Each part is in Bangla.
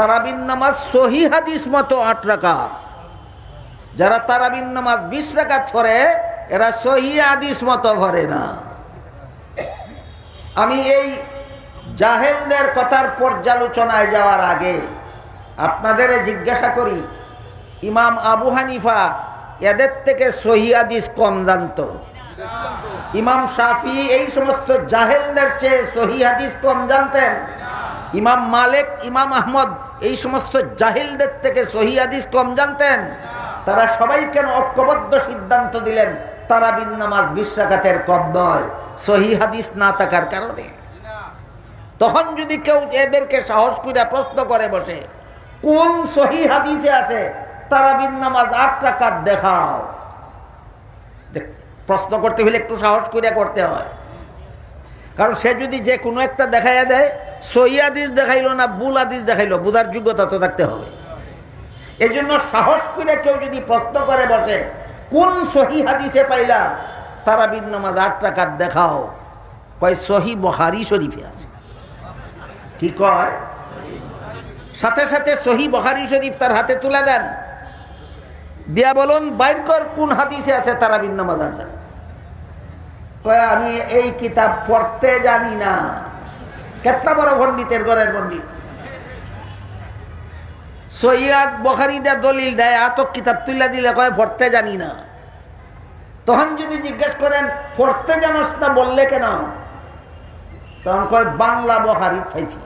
তারাবিন নামাজ সহি হাদিস মতো আট রাকাত। যারা তারাবিন নামাজ বিশ রাকাত পড়ে, এরা সহি হাদিস মতো ভরে না। আমি এই জাহেলদের কথার পর্যালোচনায় যাওয়ার আগে আপনাদের জিজ্ঞাসা করি, ইমাম আবু হানিফা এদের থেকে সহি হাদিস কম জানতো? ইমাম শাফি এই সমস্ত জাহেলদের চেয়ে সহি হাদিস কম জানতেন? ইমাম মালিক, ইমাম আহমদ, এই সমস্ত জাহিলদের থেকে সহি হাদিস কম জানতেন। তারা সবাই কেন ঐক্যবদ্ধ সিদ্ধান্ত দিলেন? তারা বিন নামাজ বিশ রাকাতের কম নয়। সহি হাদিস না থাকার কারণে। তখন যদি কেউ এদেরকে সাহস করে প্রশ্ন করে বসে, কোন সহি হাদিসে আছে? তারা বিন নামাজ আট রাকাত দেখাও। প্রশ্ন করতে হলে একটু সাহস করে করতে হয়। কারণ সে যদি যে কোনো একটা দেখাইয়া দেয়, সহি হাদিস দেখাইলো না বুল আদিস দেখাইলো বুধার যোগ্যতা তো থাকতে হবে। এই জন্য সাহস করে কেউ যদি প্রশ্ন করে বসে, কোন সহি হাদিসে পাইলা? তারা নামাজ আট টাকার দেখাও। কয়, সহি বহারি শরীফে আছে। কি কয়? সাথে সাথে সহি বহারি শরীফ তার হাতে তুলে দেন। দিয়া বলুন, বাইর কর কোন হাদিসে আছে তারা নামাজ আট টাকা আমি এই কিতাব পড়তে জানি না। কেতনা বড় পণ্ডিতের ঘরের পণ্ডিত। সৈয়াদ বখারি দা দলিল দেয় আতক কিতাব তুলে দিলে কয়, পড়তে জানি না। তখন যদি জিজ্ঞেস করেন, পড়তে জানোস না, বললে কেন? তখন কয়, বাংলা বখারি পাইছি।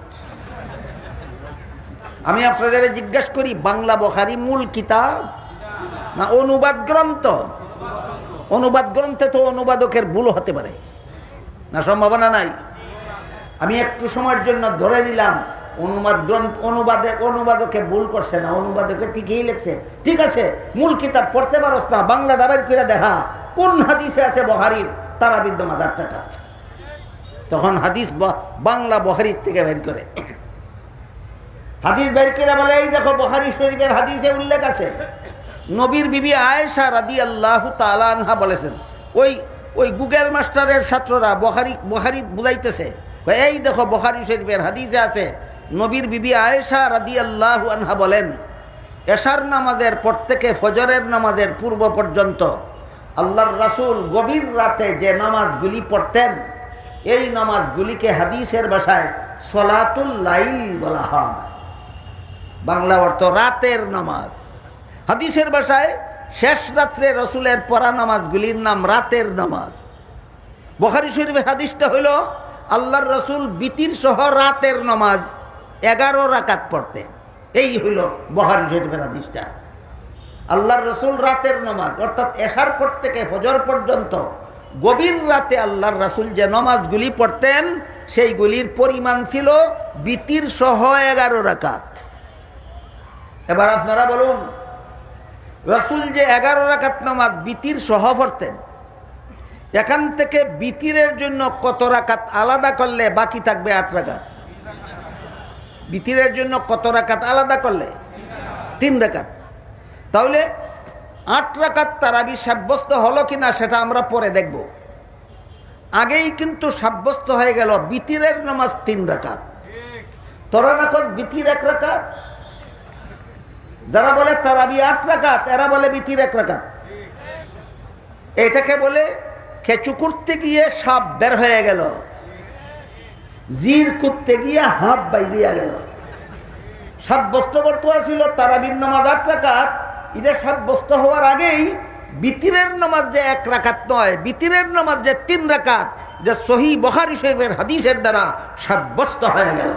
আমি আপনাদের জিজ্ঞেস করি, বাংলা বখারি মূল কিতাব না অনুবাদ গ্রন্থ? অনুবাদ গ্রন্থে তো অনুবাদকের ভুল হতে পারে। না, সম্ভাবনা নাই। আমি একটু সময়ের জন্য ধরে দিলাম অনুবাদ গ্রন্থ, অনুবাদে, অনুবাদকে ভুল করছে না, অনুবাদকে ঠিকই লিখছে। ঠিক আছে, মূল কিতাব পড়তে পারস না, বাংলা ডাবের করে দেখা, কোন হাদিসে আছে বহারির তারা বিদ্যমান হাজার টাকা তখন হাদিস বাংলা বহারির থেকে বের করে। হাদিস বের করে বলে, এই দেখো বহারি শরীফের হাদিসে উল্লেখ আছে। নবীর বিবি আয়েশা রাদি আল্লাহ তালানহা বলেছেন, ওই ওই গুগল মাস্টারের ছাত্ররা বহারি বহারি বুঝাইতেছে এই দেখো বহারি শরীফের হাদিসে আছে, নবীর বিবি আয়েশা রাদি আল্লাহ আনহা বলেন, এশার নামাজের পর থেকে ফজরের নামাজের পূর্ব পর্যন্ত আল্লাহর রাসূল গভীর রাতে যে নামাজগুলি পড়তেন, এই নামাজগুলিকে হাদিসের ভাষায় সলাতুল লাইল বলা হয়। বাংলা অর্থ রাতের নামাজ। হাদিসের ভাষায় শেষ রাত্রে রসুলের পড়া নামাজগুলির নাম রাতের নামাজ। বখারি শরীফের হাদিসটা হইল আল্লাহর রসুল বিতির সহ রাতের নামাজ এগারো রাকাত পড়তেন। এই হইল বহারি শরীফের হাদিসটা। আল্লাহর রসুল রাতের নামাজ, অর্থাৎ এশার পর থেকে ফজর পর্যন্ত গভীর রাতে আল্লাহর রাসুল যে নামাজগুলি পড়তেন, সেইগুলির পরিমাণ ছিল বিতির সহ এগারো রাকাত। এবার আপনারা বলুন রসুল যে এগারো রাকাত নামাজ বিতির সহ পড়তেন এখান থেকে বিতিরের জন্য কত রাকাত আলাদা করলে বাকি থাকবে আট রাকাত? বিতিরের জন্য কত রাকাত আলাদা করলে? তিন রাকাত। তাহলে আট রাকাত তারাবি সাব্যস্ত হলো কিনা সেটা আমরা পরে দেখব। আগেই কিন্তু সাব্যস্ত হয়ে গেল বিতিরের নামাজ তিন রাকাত। তোরা রাকাত বিতির এক রাকাত যারা বলে তারাবি আট রাকাত, এরা বলে বিতির এক রাকাত। এটাকে বলে খেচু করতে গিয়ে সাপ বের হয়ে গেল। জির করতে গিয়ে হাফ বাইরিয়া গেল। সাব্যস্ত করতে ছিল তারাবির নামাজ আট রাকাত। এটা সাব্যস্ত হওয়ার আগেই বিতিরের নামাজ যে এক রাকাত নয়, বিতিরের নামাজ যে তিন রাকাত যে সহি বহারি শরীফের হাদিসের দ্বারা সাব্যস্ত হয়ে গেল।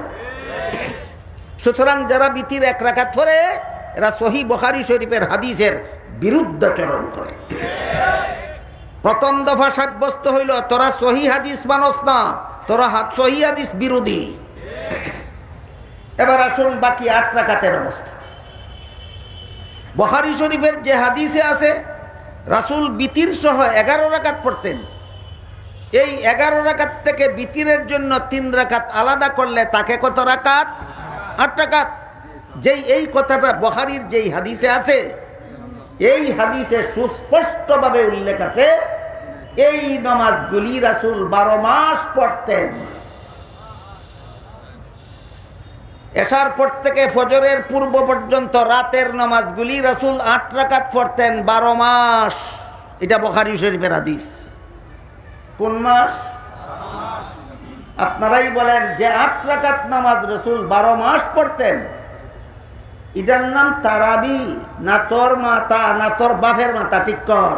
সুতরাং যারা বিতির এক রাকাত পরে এরা সহি বখারি শরীফের হাদিসের বিরুদ্ধাচরণ করে। প্রথম দফা সাব্যস্ত হইল, তোরা সহি হাদিস মানস না, তোরা হাত সহি হাদিস বিরোধী। এবার আসুন বাকি আট রাকাতের অবস্থা। বখারি শরীফের যে হাদিসে আছে, রাসুল বিতির সহ এগারো রাকাত পড়তেন। এই এগারো রাকাত থেকে বিতিরের জন্য তিন রাকাত আলাদা করলে তাকে কত রাকাত? আট রাকাত। যেই এই কথাটা বখারির যেই হাদিসে আছে, এই হাদিসে সুস্পষ্টভাবে উল্লেখ আছে, এই নামাজগুলি রাসুল বারো মাস পড়তেন। এশার পর থেকে ফজরের পূর্ব পর্যন্ত রাতের নামাজগুলি রাসুল আট রাকাত পড়তেন বারো মাস। এটা বখারি শরীফের হাদিস। কোন মাস? আপনারাই বলেন যে আট রাকাত নামাজ রসুল বারো মাস পড়তেন। এটার নাম তারাবি, না তোর মাতা, না তোর বাপের মাতা, ঠিক কর।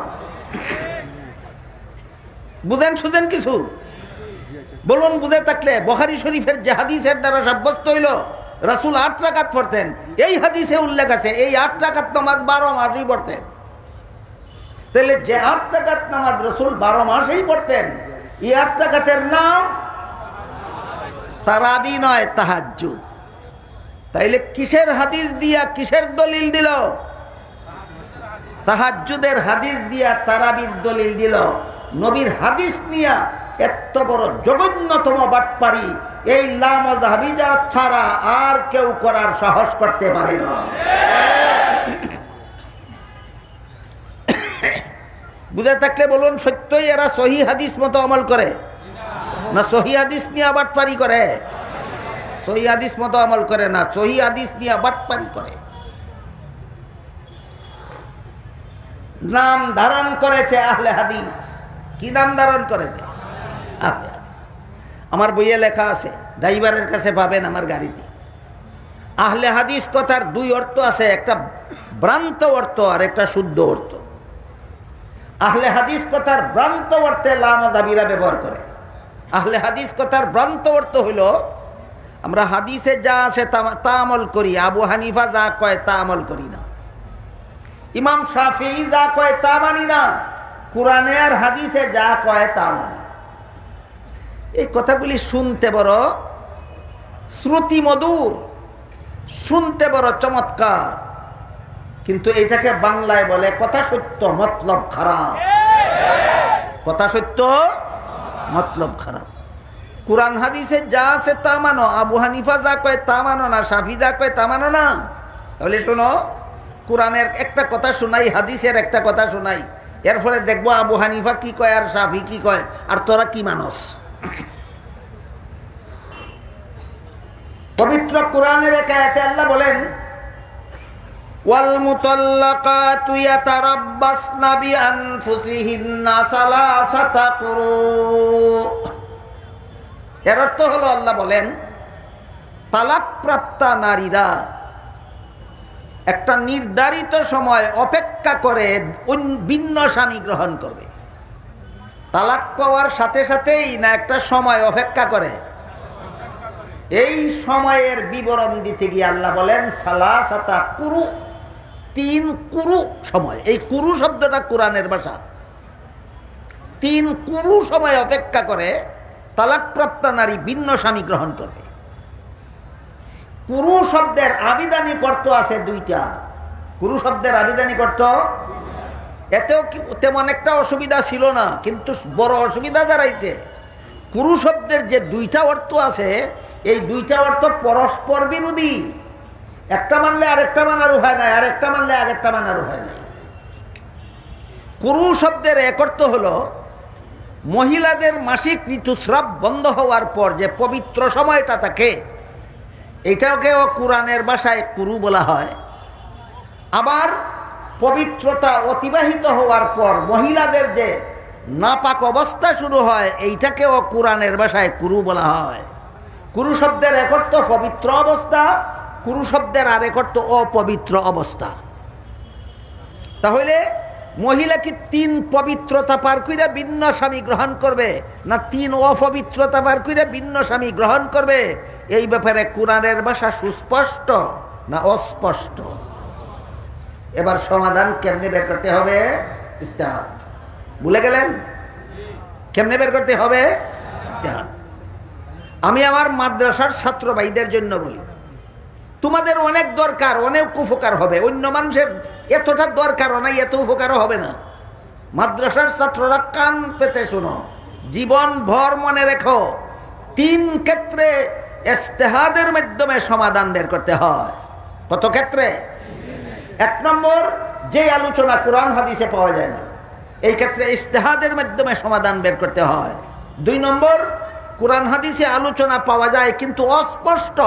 বুঝেন শুধেন কিছু? বলুন বুঝে থাকলে, বখারি শরীফের যে হাদিসের দ্বারা সাব্যস্ত হইল, রাসুল আট রাকাত পড়তেন। এই হাদিসে উল্লেখ আছে, এই আট রাকাত নামাজ বারো মাসই পড়তেন। তাহলে যে আট টাকাত নামাজ রসুল বারো মাসেই পড়তেন, এই আট টাকাতের নাম তারাবি নয়, তাহাজ্জুদ। তাইলে কিসের হাদিস দিয়া কিসের দলিল দিল? তাহাজ্জুদের হাদিস দিয়া তারাবির দলিল দিল। নবীর হাদিস নিয়া এত বড় জঘন্যতম বাটপারি। এই লামজাহাবিজা ছাড়া আর কেউ করার সাহস করতে পারে না। বুঝে থাকলে বলুন, সত্যই এরা সহি হাদিস মতো আমল করে? না সহি হাদিস নিয়ে বাটপারি করে? সহি হাদিস মতো আমল করে না, সহি হাদিস নিয়ে বাটপারি করে। নাম ধারণ করেছে আহলে হাদিস। কি নাম ধারণ করেছে? আহলে হাদিস। আমার বইয়ে লেখা আছে, ড্রাইভারের কাছে পাবেন আমার গাড়িতে আহলে হাদিস কথার দুই অর্থ আছে, একটা ভ্রান্ত অর্থ আর একটা শুদ্ধ অর্থ। আহলে হাদিস কথার ভ্রান্ত অর্থে লামাদাবিরা ব্যবহার করে। আহলে হাদিস কথার ভ্রান্ত অর্থ হইল আমরা হাদিসে যা আছে তা- আমল করি আবু হানিফা যা কয় তা আমল করি না। ইমাম শাফি যা কয় তা মানি না কোরআনে আর হাদিসে যা কয় তা মানি। এই কথাগুলি শুনতে বড় শ্রুতি মধুর শুনতে বড় চমৎকার। কিন্তু এটাকে বাংলায় বলে কথা সত্য মতলব খারাপ। কথা সত্য মতলব খারাপ। কোরআন হাদিসে যা আছে তা মানো আবু হানিফা যা কয় তা মানো না সাফি যা কয় তা মানো না তাহলে শোনো কোরআনের একটা কথা শোনাই হাদিসের একটা কথা শোনাই এর ফলে দেখবো আবু হানিফা কি কয় আর সাফি কি কয় আর তোরা কি মানস পবিত্র কোরআনের একায়াতে আল্লাহ বলেন والمطلقات يتربصن بأنفسهن ثلاثة قروء এর অর্থ হলো আল্লাহ বলেন, তালাকপ্রাপ্তা নারীরা একটা নির্ধারিত সময় অপেক্ষা করে ভিন্ন স্বামী গ্রহণ করবে। তালাক পাওয়ার সাথে সাথেই না একটা সময় অপেক্ষা করে? এই সময়ের বিবরণ দিতে গিয়ে আল্লাহ বলেন সালা সাতা কুরু, তিন কুরু সময়। এই কুরু শব্দটা কোরআনের ভাষা। তিন কুরু সময় অপেক্ষা করে তালাকপ্রাপ্ত নারী ভিন্ন স্বামী গ্রহণ করবে। কুরু শব্দের আবিধানিক কর্ত আছে দুইটা। কুরু শব্দের আবিধানিক অর্থ? এতেও তেমন একটা অসুবিধা ছিল না, কিন্তু বড় অসুবিধা দাঁড়াইছে। কুরু শব্দের যে দুইটা অর্থ আছে, এই দুইটা অর্থ পরস্পর বিরোধী। একটা মানলে আরেকটা মানার উপায় নাই, আরেকটা মানলে আরেকটা মানার উপায় নাই। কুরু শব্দের এক অর্থ হলো মহিলাদের মাসিক ঋতুস্রাব বন্ধ হওয়ার পর যে পবিত্র সময়টা থাকে, এটাকেও কোরআনের ভাষায় কুরু বলা হয়। আবার পবিত্রতা অতিবাহিত হওয়ার পর মহিলাদের যে নাপাক অবস্থা শুরু হয়, এইটাকেও কোরআনের ভাষায় কুরু বলা হয়। কুরু শব্দের এক অর্থ পবিত্র অবস্থা, কুরু শব্দের আরেক অর্থ অপবিত্র অবস্থা। তাহলে মহিলা কি তিন পবিত্রতা পার কইরা ভিন্ন স্বামী গ্রহণ করবে, না তিন অপবিত্রতা পার কইরা ভিন্ন স্বামী গ্রহণ করবে? এই ব্যাপারে কোরআনের ভাষা সুস্পষ্ট না অস্পষ্ট? এবার সমাধান কেমনে বের করতে হবে? ইস্তেহাদ। ভুলে গেলেন? কেমনে বের করতে হবে? আমি আমার মাদ্রাসার ছাত্র ভাইদের জন্য বলি তোমাদের অনেক দরকার, অনেক উপকার হবে। অন্য মানুষের এতটা দরকারও নাই, এত উপকারও হবে না। মাদ্রাসার ছাত্ররা কান পেতে শোনো। জীবন ভর মনে রেখো। তিন ক্ষেত্রে ইস্তেহাদের মাধ্যমে সমাধান বের করতে হয়। কত ক্ষেত্রে? এক নম্বর, যে আলোচনা কোরআন হাদিসে পাওয়া যায় না, এই ক্ষেত্রে ইস্তেহাদের মাধ্যমে সমাধান বের করতে হয়। দুই নম্বর, কোরআন হাদিসে আলোচনা পাওয়া যায় কিন্তু অস্পষ্ট।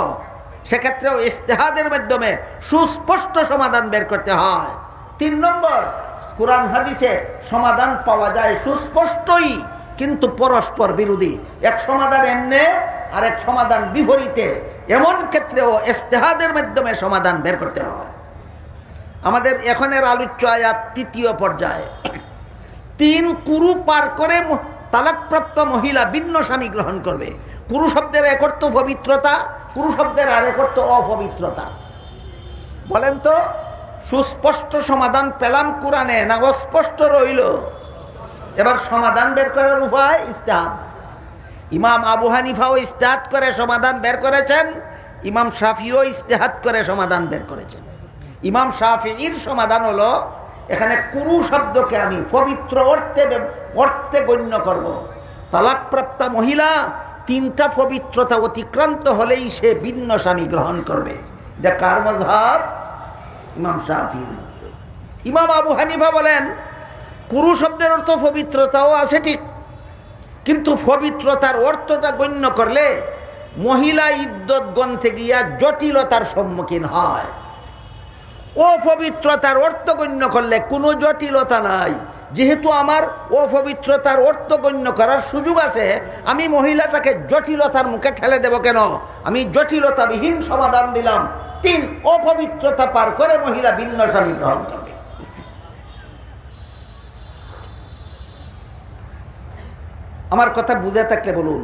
সেক্ষেত্রেও ইস্তেহাদের মাধ্যমে সুস্পষ্ট সমাধান বের করতে হয়। তিন নম্বর, কোরআন হাদিসে সমাধান পাওয়া যায় সুস্পষ্টই, কিন্তু পরস্পর বিরোধী। এক সমাধান এমনে আর এক সমাধান বিপরীতে। এমন ক্ষেত্রেও ইস্তেহাদের মাধ্যমে সমাধান বের করতে হয়। আমাদের এখনের আলোচ্য আয়াত তৃতীয় পর্যায়ে। তিন কুরু পার করে তালাকপ্রাপ্ত মহিলা ভিন্ন স্বামী গ্রহণ করবে। কুরু শব্দের এক অর্থ পবিত্রতা পুরুষব্দের আর এক অর্থ অপবিত্রতা। বলেন তো, সুস্পষ্ট সমাধান পেলাম কোরআনে না অস্পষ্ট রইল? এবার সমাধান বের করার উপায় ইস্তাহাদ। ইমাম আবু হানিফাও ইস্তেহাদ করে সমাধান বের করেছেন, ইমাম শাফিও ইস্তেহাত করে সমাধান বের করেছেন। ইমাম শাফির সমাধান হলো, এখানে কুরু শব্দকে আমি পবিত্র অর্থে অর্থে গণ্য করব। তালাকপ্রাপ্তা মহিলা তিনটা পবিত্রতা অতিক্রান্ত হলেই সে ভিন্ন স্বামী গ্রহণ করবে। এটা কার মজহাব ইমাম মজহাব। ইমাম আবু হানিফা বলেন, কুরু শব্দের অর্থ পবিত্রতাও আছে ঠিক, কিন্তু পবিত্রতার অর্থটা গণ্য করলে মহিলা ইদ্যত গ্রন্থে গিয়া জটিলতার সম্মুখীন হয়। অপবিত্রতার অর্থ গণ্য করলে কোনো জটিলতা নাই। যেহেতু আমার অপবিত্রতার অর্থ গণ্য করার সুযোগ আছে, আমি মহিলাটাকে জটিলতার মুখে ঠেলে দেব কেন? আমি জটিলতাবিহীন সমাধান দিলাম। তিন, অপবিত্রতা পার করে মহিলা ভিন্ন স্বামী গ্রহণ করবে। আমার কথা বুঝে থাকলে বলুন,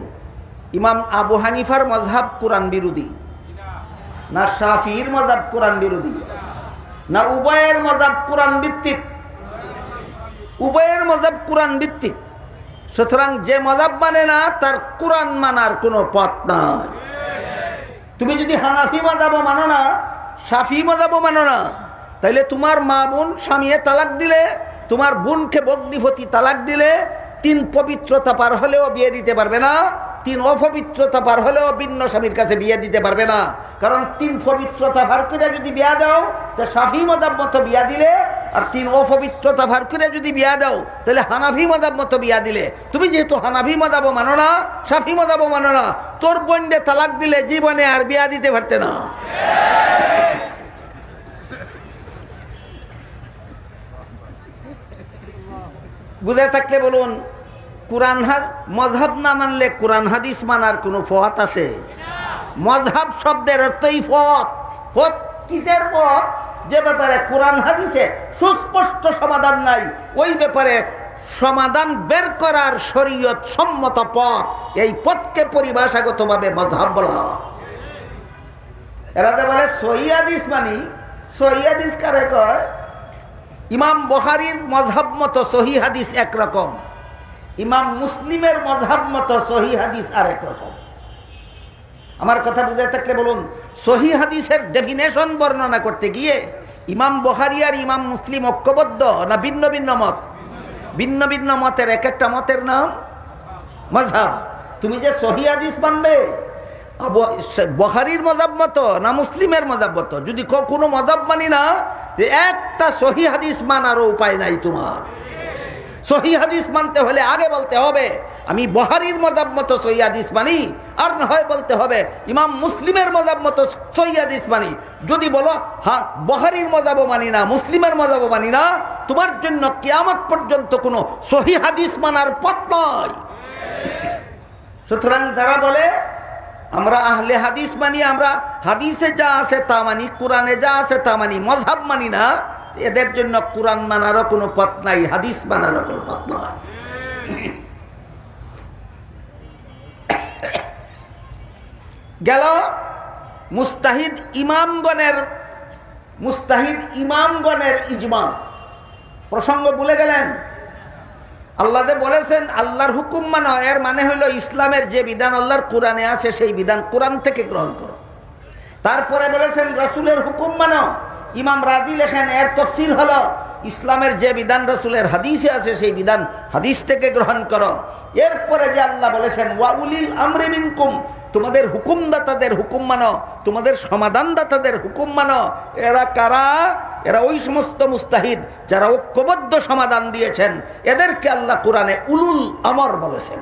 ইমাম আবু হানিফার মজহাব কোরআন বিরোধী, না শাফির মজাব কোরআন বিরোধী, না উভয়ের মজাব কোরআন ভিত্তিক উভয়ের মজাব কোরআন ভিত্তিক। সুতরাং যে মজাব মানে না, তার কোরআন মানার কোনো পথ নাই। তুমি যদি হানাফি মজাবও মানো না, সাফি মজাবও মানো না, তাইলে তোমার মা বোন স্বামীয়ে তালাক দিলে, তোমার বোনকে বগ্নিপতি তালাক দিলে, তিন পবিত্রতা পার হলেও বিয়ে দিতে পারবে না, তিন অপবিত্রতা পার হলেও ভিন্ন স্বামীর কাছে বিয়ে দিতে পারবে না। কারণ তিন পবিত্রতা পার করে যদি বিয়া দাও, তো সাফি মজাব মতো বিয়া দিলে আর তিন অপবিত্রতা ভার করে যদি বিয়া দাও, তাহলে হানাফি মজাব মতো বিয়া দিলে। তুমি যেহেতু হানাফি মজাবও মানো না, সাফি মজাবও মানো না, তোর বোনডে তালাক দিলে জীবনে আর বিয়া দিতে পারতে না। বুঝে থাকলে বলুন, কোরআন মজহাব না মানলে কোরআন হাদিস মানার কোনো পথ আছে? মজহাব শব্দের অর্থই ফত পথ কিসের পথ যে ব্যাপারে কোরআন হাদিসে সুস্পষ্ট সমাধান নাই, ওই ব্যাপারে সমাধান বের করার শরীয়ত সম্মত পথ, এই পথকে পরিভাষাগতভাবে মজহাব বলা এরা তো বলে সহিদিস মানি সহিদিস কারে কয়? ইমাম বহারির মজহাব মতো সহি হাদিস একরকম ইমাম মুসলিমের মজহাব মতো সহি হাদিস আরেক রকম। আমার কথা বুঝে থাকলে বলুন, সহি হাদিসের ডেফিনেশন বর্ণনা করতে গিয়ে ইমাম বহারি আর ইমাম মুসলিম ঐক্যবদ্ধ না ভিন্ন ভিন্ন মত? ভিন্ন ভিন্ন মতের এক একটা মতের নাম মজহাব তুমি যে সহি হাদিস মানবে বখারির মজাব মতো না মুসলিমের মজাব মতো? যদি কোনো মজাব মানি না, যে একটা সহি হাদিস মানারও উপায় নাই তোমার। সহি হাদিস মানতে হলে আগে বলতে হবে, আমি বহারির মজাব মতো সহি হাদিস মানি আর না হয় বলতে হবে, ইমাম মুসলিমের মজাব মতো সহি হাদিস মানি। যদি বলো হ্যাঁ বহারির মজাবও মানি না, মুসলিমের মজাবও মানি না, তোমার জন্য কেয়ামত পর্যন্ত কোনো সহি হাদিস মানার পথ নয় সুতরাং তারা বলে, আমরা আহলে হাদিস মানি, আমরা হাদিসে যা আছে তা মানি, কোরআনে যা আছে তা মানি মজহাব মানি না, এদের জন্য কোরআন মানারও কোনো পথ নাই, হাদিস মানারও কোনো পথ নয় গেল মুস্তাহিদ ইমামগণের মুস্তাহিদ ইমামগণের ইজমা। প্রসঙ্গ ভুলে গেলেন? আল্লাহতে বলেছেন, আল্লাহর হুকুম মানো, এর মানে হলো ইসলামের যে বিধান আল্লাহর কোরআনে আছে, সেই বিধান কোরআন থেকে গ্রহণ করো। তারপরে বলেছেন, রসুলের হুকুম মানো। ইমাম রাজি লেখেন, এর তফসিল হলো, ইসলামের যে বিধান রসুলের হাদিসে আছে, সেই বিধান হাদিস থেকে গ্রহণ করো। এরপরে যে আল্লাহ বলেছেন ওয়াউলিল আমরে মিনকুম তোমাদের হুকুমদাতাদের হুকুম মানো, তোমাদের সমাধানদাতাদের হুকুম মানো। এরা কারা? এরা ওই সমস্ত মুস্তাহিদ যারা ঐক্যবদ্ধ সমাধান দিয়েছেন। এদেরকে আল্লাহ কোরআনে উলুল আমর বলেছেন।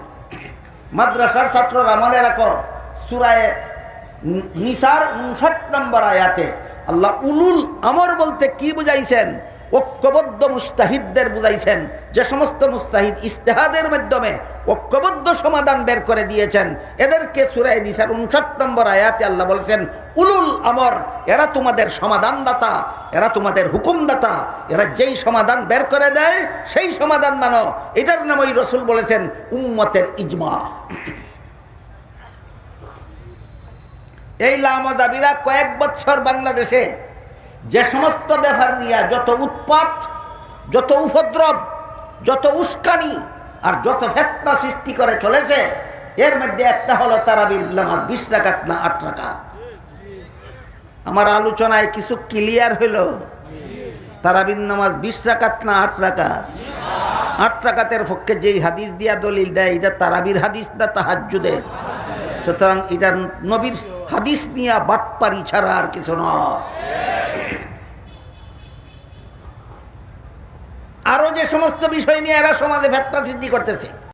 মাদ্রাসার ছাত্ররা মনে রাখো, সুরায় নিসার উনষাট নম্বর আয়াতে আল্লাহ উলুল আমর বলতে কি বুঝাইছেন? ঐক্যবদ্ধ মুস্তাহিদদের বুঝাইছেন, যে সমস্ত মুস্তাহিদ ইস্তেহাদের মাধ্যমে ঐক্যবদ্ধ সমাধান বের করে দিয়েছেন, এদেরকে সুরাই নিসার উনষাট নম্বর আয়াতে আল্লাহ বলছেন, উলুল আমর, এরা তোমাদের সমাধানদাতা, এরা তোমাদের হুকুমদাতা, এরা যেই সমাধান বের করে দেয়, সেই সমাধান মানো। এটার নাম ওই রসুল বলেছেন, উম্মতের ইজমা। এই লামদাবিরা কয়েক বছর বাংলাদেশে যে সমস্ত ব্যাপার নিয়ে যত উৎপাত, যত উপদ্রব, যত উস্কানি আর যত ফেতনা সৃষ্টি করে চলেছে, এর মধ্যে একটা হলো তারাবির নামাজ বিশ টাকাত না আট টাকা আমার আলোচনায় কিছু ক্লিয়ার হইল তারাবির নামাজ বিশ টাকাত না আট টাকাত আট টাকাতের পক্ষে যেই হাদিস দিয়া দলিল দেয়, এটা তারাবির হাদিস না তাহাজুদের সুতরাং এটা নবীর হাদিস নিয়ে বাটপারি ছাড়া আর কিছু নয়। আরও যে সমস্ত বিষয় নিয়ে এরা সমাজে ভেত্তা সৃষ্টি করতেছে।